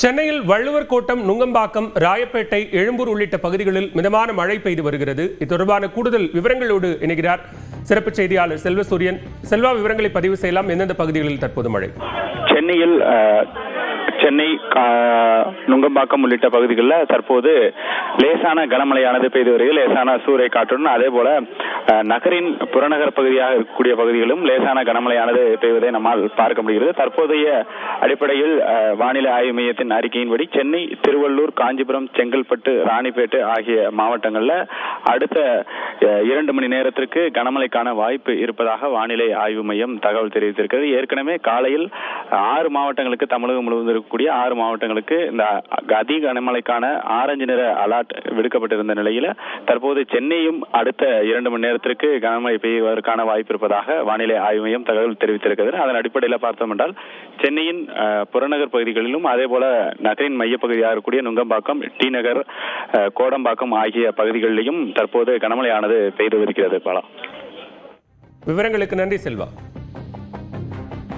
சென்னையில் வள்ளுவர் கோட்டம் நுங்கம்பாக்கம் ராயப்பேட்டை எழும்பூர் உள்ளிட்ட பகுதிகளில் மிதமான மழை பெய்து வருகிறது. இது தொடர்பான கூடுதல் விவரங்களோடு இணைகிறார் சிறப்பு செய்தியாளர் செல்வசூரியன். செல்வா விவரங்களை பதிவு செய்யலாம். எந்தெந்த பகுதிகளில் தற்போது மழை? சென்னையில் சென்னை கா- நுங்கம்பாக்கம் உள்ளிட்ட பகுதிகளில் தற்போது லேசான கனமழையானது பெய்து வருகிறது. லேசான சூறை காற்றுடன் அதே போல நகரின் புறநகர் பகுதியாக இருக்கக்கூடிய பகுதிகளும் லேசான கனமழையானது பெய்வதை நம்மால் பார்க்க முடிகிறது. தற்போதைய அடிப்படையில் வானிலை ஆய்வு மையத்தின் அறிக்கையின்படி சென்னை திருவள்ளூர் காஞ்சிபுரம் செங்கல்பட்டு ராணிப்பேட்டை ஆகிய மாவட்டங்களில் அடுத்த இரண்டு மணி நேரத்திற்கு கனமழைக்கான வாய்ப்பு இருப்பதாக வானிலை ஆய்வு மையம் தகவல் தெரிவித்திருக்கிறது. ஏற்கனவே காலையில் ஆறு மாவட்டங்களுக்கு தமிழகம் முழுவதும் இருக்கக்கூடிய ஆறு மாவட்டங்களுக்கு இந்த அதிக கனமழைக்கான ஆரஞ்சு நிற அலர்ட் விடுக்கப்பட்டிருந்த நிலையில தற்போது சென்னையும் அடுத்த இரண்டு மணி நேரத்திற்கு கனமழை பெய்வதற்கான வாய்ப்பு இருப்பதாக வானிலை ஆய்வு மையம் தகவல் தெரிவித்திருக்கிறது. அதன் அடிப்படையில் பார்த்தோம் என்றால் சென்னையின் புறநகர் பகுதிகளிலும் அதே போல நகரின் மையப்பகுதியாக இருக்கக்கூடிய நுங்கம்பாக்கம் டி நகர் கோடம்பாக்கம் ஆகிய பகுதிகளிலும் தற்போது கனமழையானது பெய்து வருகிறது பாலா. விவரங்களுக்கு நன்றி செல்வா.